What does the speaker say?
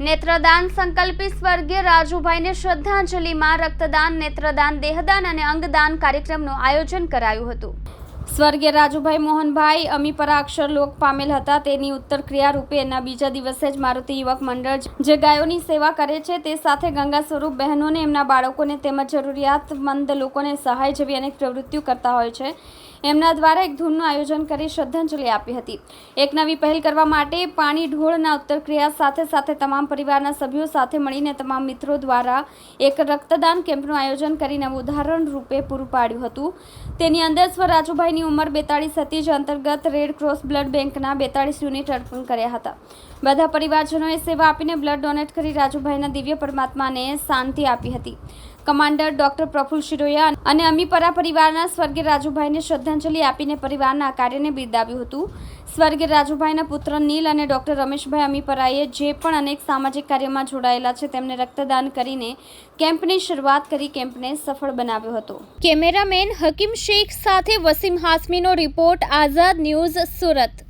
નેત્રદાન સંકલ્પી સ્વર્ગીય રાજુભાઈને શ્રદ્ધાંજલિમાં રક્તદાન નેત્રદાન દેહદાન અને અંગદાન કાર્યક્રમનું આયોજન કરાયું હતું. સ્વર્ગીય રાજુભાઈ મોહનભાઈ અમીપરા અક્ષર લોક પામેલ હતા. તેની ઉત્તર ક્રિયા રૂપે એના બીજા દિવસે જ મારુતિ યુવક મંડળ જે ગાયોની સેવા કરે છે તે સાથે ગંગા સ્વરૂપ બહેનોને, એમના બાળકોને તેમજ જરૂરિયાતમંદ લોકોને સહાય જેવી અનેક પ્રવૃત્તિઓ કરતા હોય છે. એમના દ્વારા એક ધૂનનું આયોજન કરી શ્રદ્ધાંજલિ આપી હતી. એક નવી પહેલ કરવા માટે પાણી ઢોળના ઉત્તર ક્રિયા સાથે સાથે તમામ પરિવારના સભ્યો સાથે મળીને તમામ મિત્રો દ્વારા એક રક્તદાન કેમ્પનું આયોજન કરીને ઉદાહરણ રૂપે પૂરું પાડ્યું હતું. તેની અંદર સ્વ રાજુભાઈની ઉંમર બેતાળીસ હતી, જે અંતર્ગત રેડ ક્રોસ બ્લડ બેંકના બેતાળીસ યુનિટ અર્પણ કર્યા હતા. બધા પરિવારજનોએ સેવા આપીને બ્લડ ડોનેટ કરી રાજુભાઈના દિવ્ય પરમાત્માને શાંતિ આપી હતી. કમાન્ડર ડોક્ટર પ્રફુલ શિરોયા અને અમીપરા પરિવારના સ્વર્ગીય રાજુભાઈને શ્રદ્ધાંજલિ આપીને પરિવારના કાર્યને બિરદાવ્યું હતું. સ્વર્ગીય રાજુભાઈના પુત્ર નીલ અને ડોક્ટર રમેશભાઈ અમીપરાએ જે પણ અનેક સામાજિક કાર્યમાં જોડાયેલા છે, તેમને રક્તદાન કરીને કેમ્પની શરૂઆત કરી કેમ્પને સફળ બનાવ્યો હતો. કેમેરામેન હકીમ શેખ સાથે વસીમ હાસમીનો રિપોર્ટ, આઝાદ ન્યૂઝ સુરત.